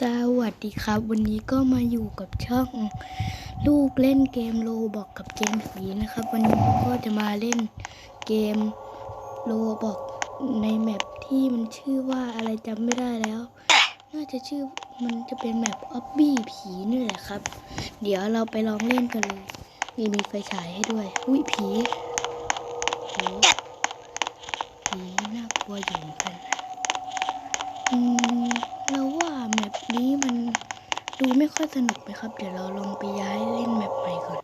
สวัสดีครับ วันนี้ก็มาอยู่กับช่อง ลูกเล่นเกมโลบอกกับเกมผีนะครับ วันนี้ก็จะมาเล่นเกมโลบอกในแมปที่มันชื่อว่าอะไรจำไม่ได้แล้ว น่าจะชื่อมันจะเป็นแมปออบบี้ผีนี่แหละครับ เดี๋ยวเราไปลองเล่นกันเลยนี่มีไฟฉายให้ด้วย อุ้ยผีโหผีน่ากลัวอยู่เหมือนกันอืมเราว่าแมป นี้มันดูไม่ค่อยสนุกไหมครับ เดี๋ยวเราลองไปย้ายเล่นแมปใหม่ก่อน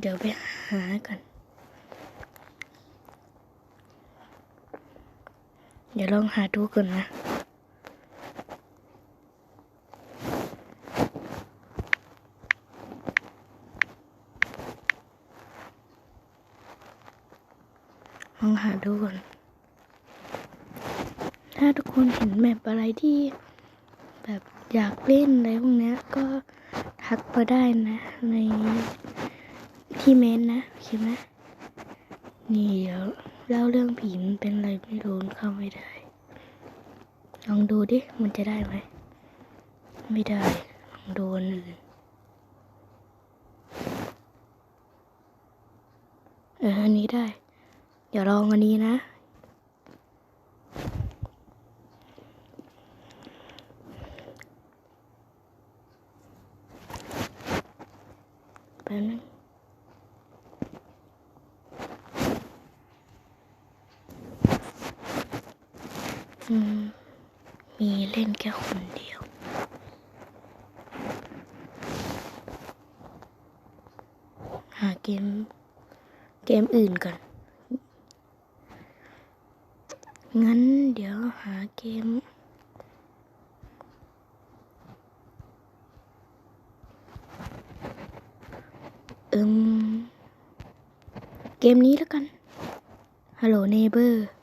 เดี๋ยวไปหากันเดี๋ยวลองหาดูก่อนนะ ลองหาดูก่อน ถ้าทุกคนเห็นแมปอะไรที่ แบบอยากเล่นอะไรพวกนี้ก็ทักมาได้นะ ในที่เมนนะโอเคไหมนี่เดี๋ยวเล่าเรื่องผีมันเป็นอะไรไม่รู้เข้าไม่ได้ ลองดูดิ มันจะได้ไหม ไม่ได้ ลองดูอันอื่นเอออันนี้ได้ เดี๋ยวลองอันนี้นะ แป๊บนึงอืมมีเล่นแค่คนเดียวหาเกม เกมอื่นก่อน งั้นเดี๋ยวหาเกม เอิมเกมนี้แล้วกัน Hello Neighbor เนเบอร์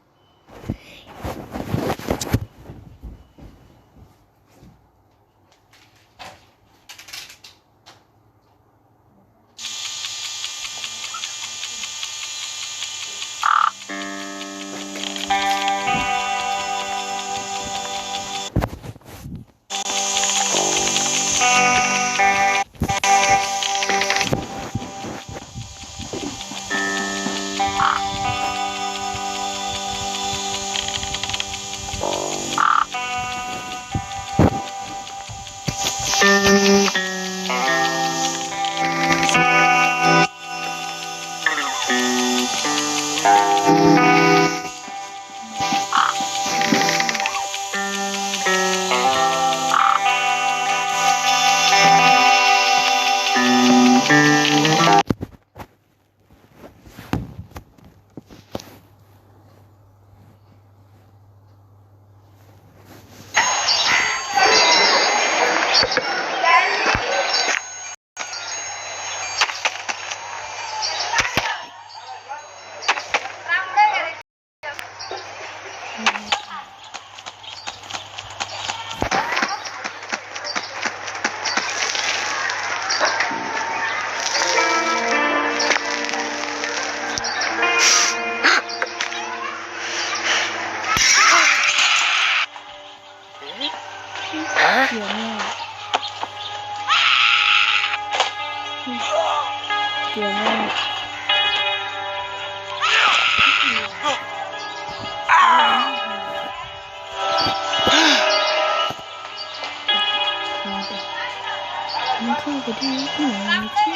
ไปได้ที่ไหนที่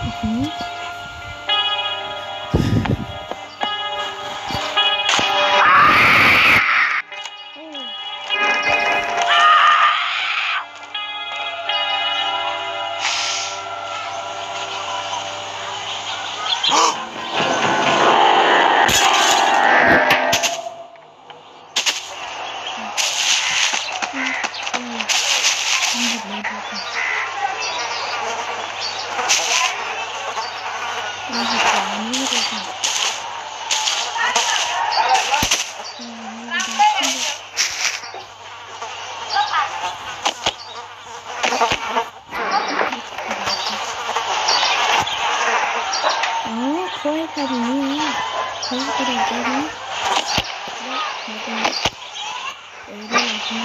อื้อหือโเขาให้ทำอย่างนี้นะเขาให้กระโดดไปนะแล้วมาตรงนี้เออได้แล้วใช่ไหม